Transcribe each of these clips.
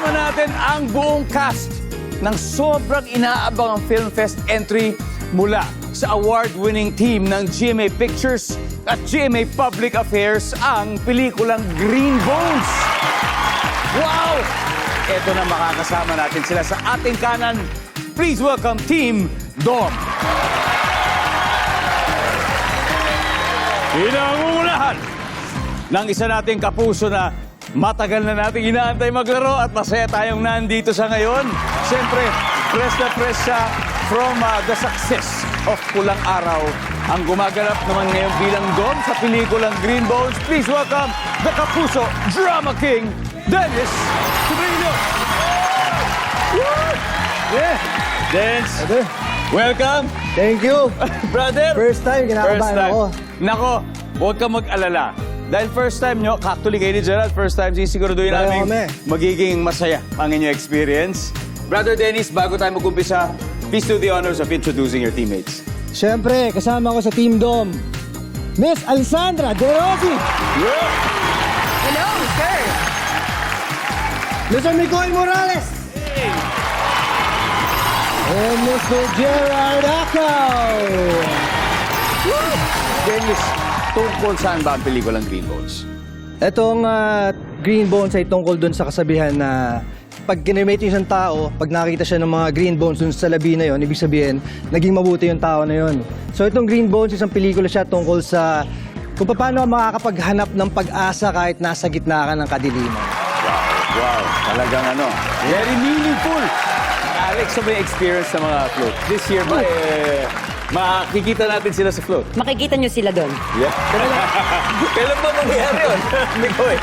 Kasama natin ang buong cast ng sobrang inaabangang Film Fest entry mula sa award-winning team ng GMA Pictures at GMA Public Affairs ang pelikulang Green Bones. Wow! Ito na makakasama natin sila sa ating kanan. Please welcome Team Dom. Pinangungunahan ng isa nating kapuso na matagal na nating inaantay maglaro at masaya tayong nandito sa ngayon. Siyempre, press na press siya from uh, the success of Pulang Araw. Ang gumaganap naman ngayon bilang Dom sa pelikulang Green Bones. Please welcome the kapuso drama king, Dennis Trino. Yeah. Dennis, welcome. Thank you. Brother! First time, kinakabahan ako. Nako, huwag kang mag-alala. Dahil first time nyo, actually kayo ni Gerald, first time sisiguraduhin Kaya namin kami. magiging masaya ang inyong experience. Brother Dennis, bago tayo mag-umpisa, please do the honors of introducing your teammates. Siyempre, kasama ko sa Team Dom, Miss Alessandra De Rossi, Hello, sir. Mr. Mikoy Morales, and Mr. Gerard Acaw. Dennis, tungkol saan ba ang pelikulang Green Bones? Itong ah, green bones ay tungkol dun sa kasabihan na pag kinimate yung isang tao, pag nakita siya ng mga green bones dun sa labi na yon, ibig sabihin, naging mabuti yung tao na yon. So itong green bones, isang pelikula siya tungkol sa kung paano ka makakapaghanap ng pag-asa kahit nasa gitna ka ng kadiliman. Wow, talagang ano, very meaningful. Alex, sa may experience sa mga float? This year ba, eh, makikita natin sila sa float? Makikita nyo sila doon. Yeah. Kailan ba mangyayari yun? Hindi ko eh.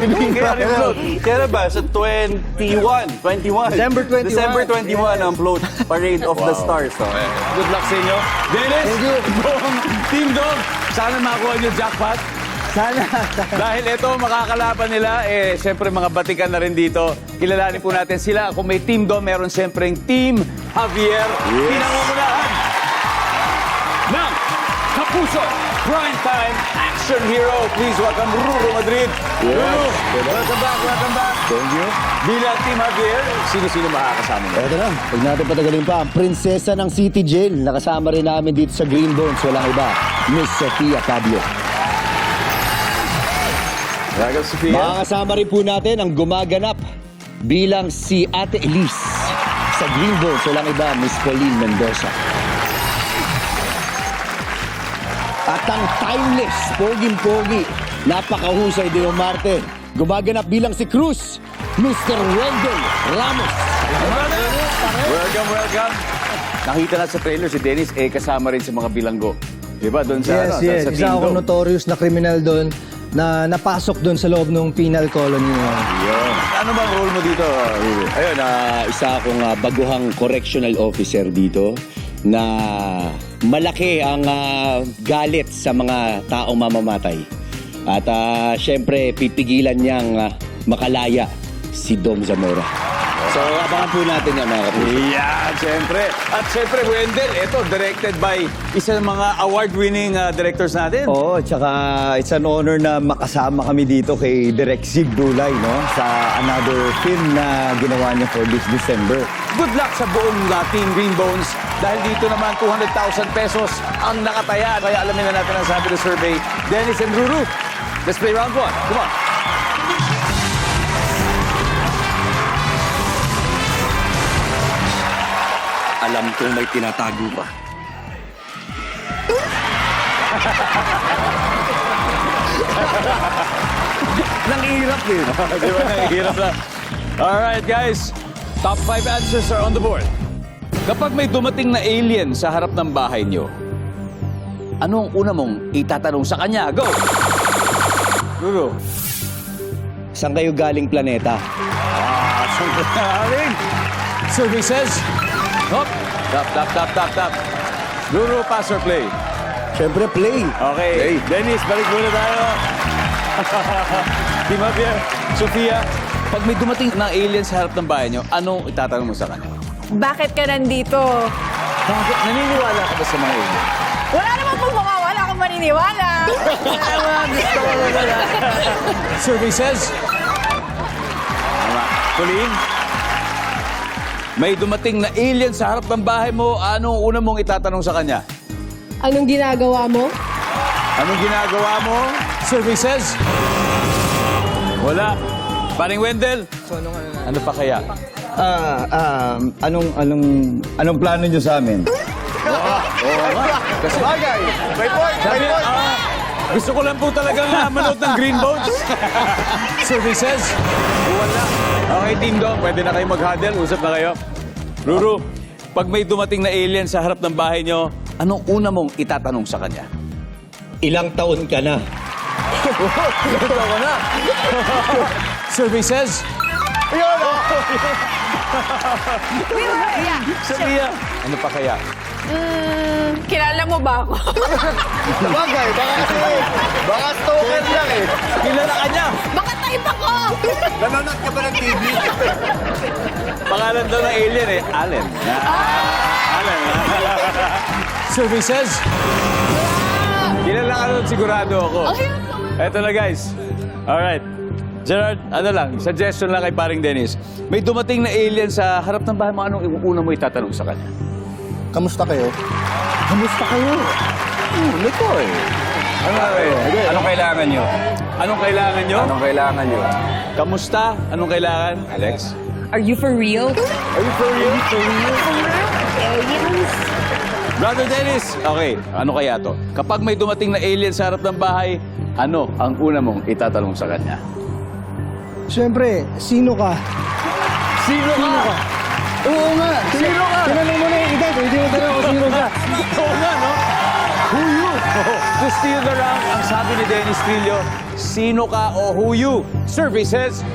Mangyayari float. Kailan ba? Sa 21, 21. December 21. December 21 ang float Parade of the Stars. Oh. Good luck sa inyo. Dennis! Thank you. Team Dong! Sana makuha niyo jackpot. Sana, Dahil ito, makakalaban nila, eh, siyempre mga batikan na rin dito. Kilalanin po natin sila. Kung may Team Dom, meron siyempre Team Javier. Pinangungunahan ng Kapuso Primetime Action Hero. Please welcome Ruru Madrid. Ruru, welcome back, welcome back. Thank you. Bilang Team Javier, sino-sino makakasama niyo? Ito na, huwag natin patagalin pa. Ang prinsesa ng City Jail, nakasama rin namin dito sa Green Bones. Walang iba, Miss Sofia Pablo. Welcome, Sophia. Makakasama rin po natin ang gumaganap bilang si Ate Elise. Sa Green Bones, walang iba, Miss Pauline Mendoza. At ang timeless, poging-pogi, napakahusay de Marte. Gumaganap bilang si Cruz, Mr. Wendell Ramos. Welcome, welcome. Nakita na sa trailer si Dennis, eh, kasama rin sa mga bilanggo. Di ba? Doon sa, yes, ano, yes. sa, sa Isa Team notorious na kriminal doon na napasok doon sa loob ng penal colony na yun. Ano bang role mo dito, Ruru? Ayun, ah, isa akong ah, baguhang correctional officer dito na malaki ang ah, galit sa mga taong mamamatay. At ah, syempre, pipigilan niyang ah, makalaya si Dom Zamora. So, abangan po natin yan mga kapuso. Yeah, siyempre. At siyempre, Wendell, ito, directed by isa ng mga award-winning uh, directors natin. Oo, tsaka it's an honor na makasama kami dito kay Direk Sig Dulay, no? Sa another film na ginawa niya for this December. Good luck sa buong uh, Team Green Bones. Dahil dito naman, 200,000 pesos ang nakataya. Kaya alamin na natin ang sabi ng survey. Dennis and Ruru, let's play round one. Come on. Alam kong may tinatago pa. Nanghihirap din. Di ba? Nanghihirap na. Alright, guys. Top 5 answers are on the board. Kapag may dumating na alien sa harap ng bahay nyo, ano ang una mong itatanong sa kanya? Go! Guru. Saan kayo galing planeta? Ah, siyempre namin. Survey says, hop, tap, tap, tap, tap, tap. Guru, pass or play? Siyempre, play. Okay. Dennis, balik muna tayo. Team Javier, Sofia, pag may dumating na alien sa harap ng bahay nyo, anong itatanong mo sa kanya? Bakit ka nandito? Bakit? Naniniwala ka ba sa mga alien? Wala naman pong mawawala kung maniniwala. Survey says, Colleen, may dumating na alien sa harap ng bahay mo. Anong una mong itatanong sa kanya? Anong ginagawa mo? Anong ginagawa mo? Services? Wala. Paring Wendell? So anong ano na? Ano pa kaya? Ah, ah, anong, anong, anong plano nyo sa amin? Kasi, Bagay! May point! Sabi, ah, gusto ko lang po talagang uh, manood ng Green Bones. Services? Wala. Okay, Team Dong, pwede na kayo mag-huddle. Usap na kayo. Ruru, pag may dumating na alien sa harap ng bahay nyo, anong una mong itatanong sa kanya? Ilang taon ka na? Ito ko na. Services? We were, yeah. Sabiya. Ano pa kaya? Mm, kilala mo ba ako? Bagay, baka kasi, baka stalker lang eh. Kilala ka niya. Baka type ako! Nanonood ka ba ng TV? Pangalan daw ng alien eh, Allen. Allen. Services? Kilala ka nun, sigurado ako. Eto na guys. Alright. Gerard, ano lang, suggestion lang kay paring Dennis. May dumating na alien sa harap ng bahay mo, anong una mo itatanong sa kanya? Kamusta kayo? Kamusta kayo? Hmm, ito eh. Ano eh? Anong kailangan nyo? Anong kailangan nyo? Anong kailangan nyo? Kamusta? Anong kailangan? Alex? Are you for real? Are you for real? For real? Aliens? Brother Dennis, okay, ano kaya to? Kapag may dumating na alien sa harap ng bahay, ano ang una mong itatanong sa kanya? Siyempre, sino ka? Sino ka? Oo nga. Sino ka? Tinanong mo na yung edad. Hindi mo tanong kung sino ka. Oo nga, no? Who you? To steal the round, ang sabi ni Dennis Trillo, sino ka o who you? Services.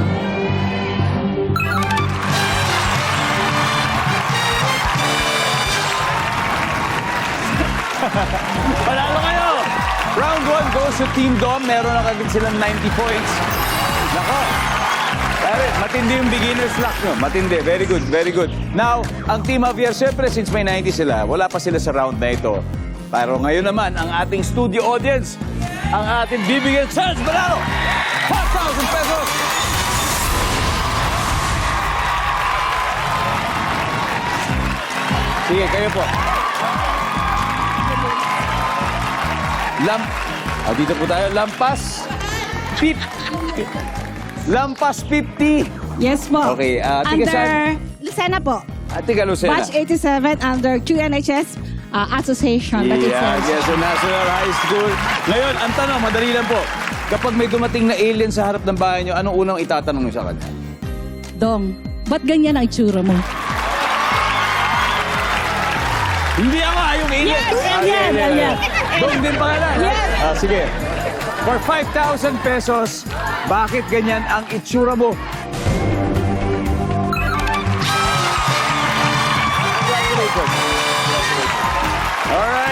Panalo kayo! Round 1 goes to Team Dom. Meron na kagad silang 90 points. Nako. Matindi yung beginner's luck nyo. Matindi. Very good, very good. Now, ang Team Javier, syempre, since may 90 sila, wala pa sila sa round na ito. Pero ngayon naman, ang ating studio audience, ang ating bibigyan chance, Manalo! 5,000 pesos! Sige, kayo po. Lam... Ah, dito po tayo. Lampas. Pip. Lampas 50. Yes po. Okay, ah, tiga under saan? Lucena po. Ate Lucena. Batch 87 under QNHS uh, Association. That is Yeah, it. yes, so National High School. Ngayon, ang tanong, madali lang po. Kapag may dumating na alien sa harap ng bahay niyo, anong unang itatanong niyo sa kanya? Dong, ba't ganyan ang itsura mo? Hindi ako, ah, yung alien. Yes, Ah, alien, alien. Doon din pangalan. Yes. Ah, sige. For 5,000 pesos, bakit ganyan ang itsura mo? Congratulations. Alright.